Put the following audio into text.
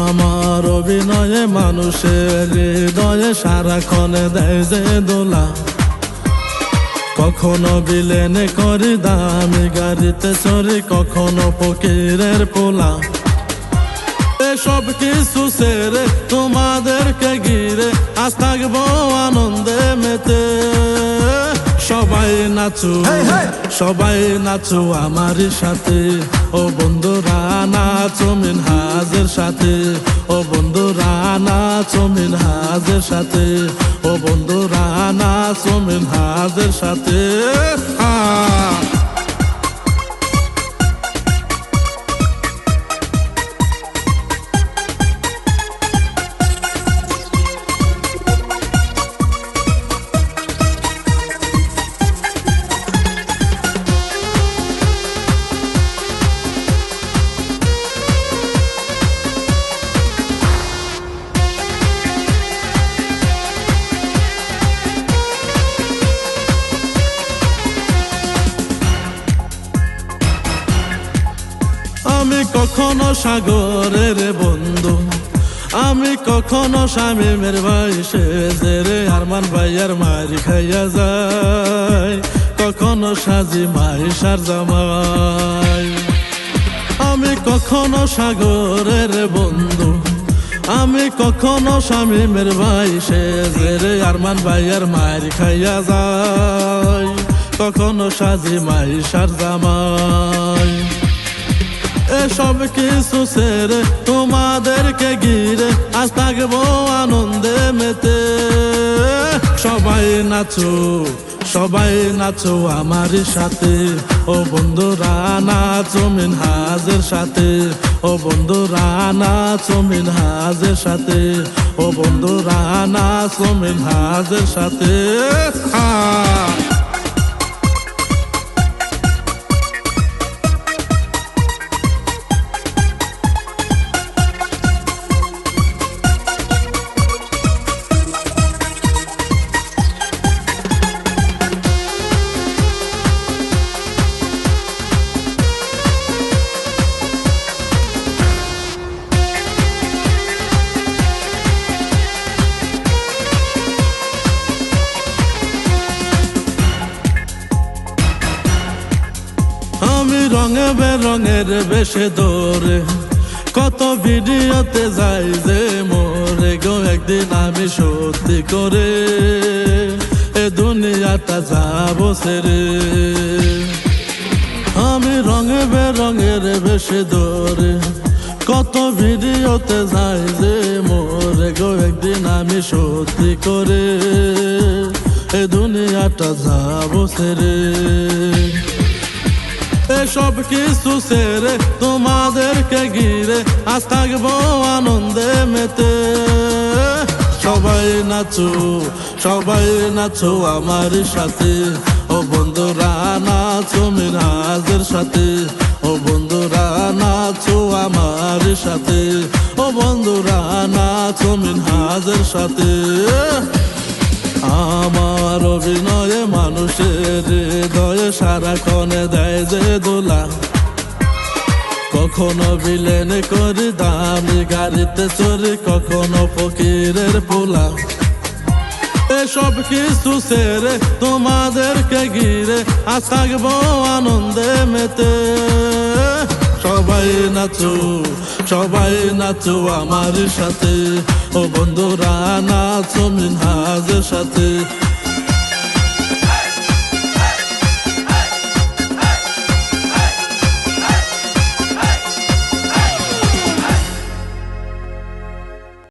অভিনয়ে মানুষের হৃদয়ে সারাক্ষণে দেয় যে দোলা। কখনো বিলেনে করি দামি গাড়িতে চড়ি, কখনো ফকিরের পোলা। সব কিছু সেরে তোমাদেরকে ঘিরে আজ থাকব আনন্দে মেতে। নাচু। সবাই নাচু আমার সাথে। ও বন্ধুরা নাচো মিনহাজের সাথে। ও বন্ধুরা নাচো মিনহাজের সাথে। ও বন্ধুরা নাচো মিনহাজের সাথে। আমি কখনো সাগরের বন্ধু, আমি কখনো স্বামীমের ভাই সে রে আরমান ভাইয়ার মারি খাইয়া যায়, কখনো সাজি মাই সার জামাই। আমি কখনো সাগরের বন্ধু, আমি কখনো স্বামীমের ভাই সে রে আরমান ভাইয়ার মারি খাইয়া যায়, কখনো সাজি মাই সার জামাই। এসব কিছু সেরে তোমাদেরকে ঘিরে আজ থাকব আনন্দে মেতে। সবাই নাচো সবাই নাচো আমার সাথে। ও বন্ধুরা, নাচো মিনহাজের সাথে। ও বন্ধুরা, নাচো মিনহাজের সাথে। ও বন্ধুরা, নাচো মিনহাজের সাথে। আহ আমি রঙে বেরঙের বেশে দৌড়ে। কত ভিডিওতে যাই যে মোরে গো, একদিন আমি সত্যি করে এ দুনিয়াটা যাব সেরে। আমি রঙে বেরঙের বেশে দৌড়ে। কত ভিডিওতে যাই যে মোরে গো, একদিন আমি সত্যি করে এ দুনিয়াটা যাব সেরে। এসব কিছু সেরে তোমাদেরকে ঘিরে আজ থাকব আনন্দে মেতে। সবাই নাচো সবাই নাচো আমার সাথে। ও বন্ধুরা, নাচো মিনহাজের সাথে। ও বন্ধুরা, নাচো আমার সাথে। ও বন্ধুরা, নাচো মিনহাজের সাথে। অভিনয়ে মানুষের হৃদয়ে সারাক্ষণে দেয় যে দোলা। কখনো বিলেন করি, দামি গাড়িতে চড়ি, কখনো ফকিরের পোলা। এসব কিছু সেরে তোমাদেরকে ঘিরে আজ থাকব আনন্দে মেতে। সবাই নাচো সবাই নাচো আমার সাথে। ও বন্ধুরা, নাচো মিনহাজের সাথে।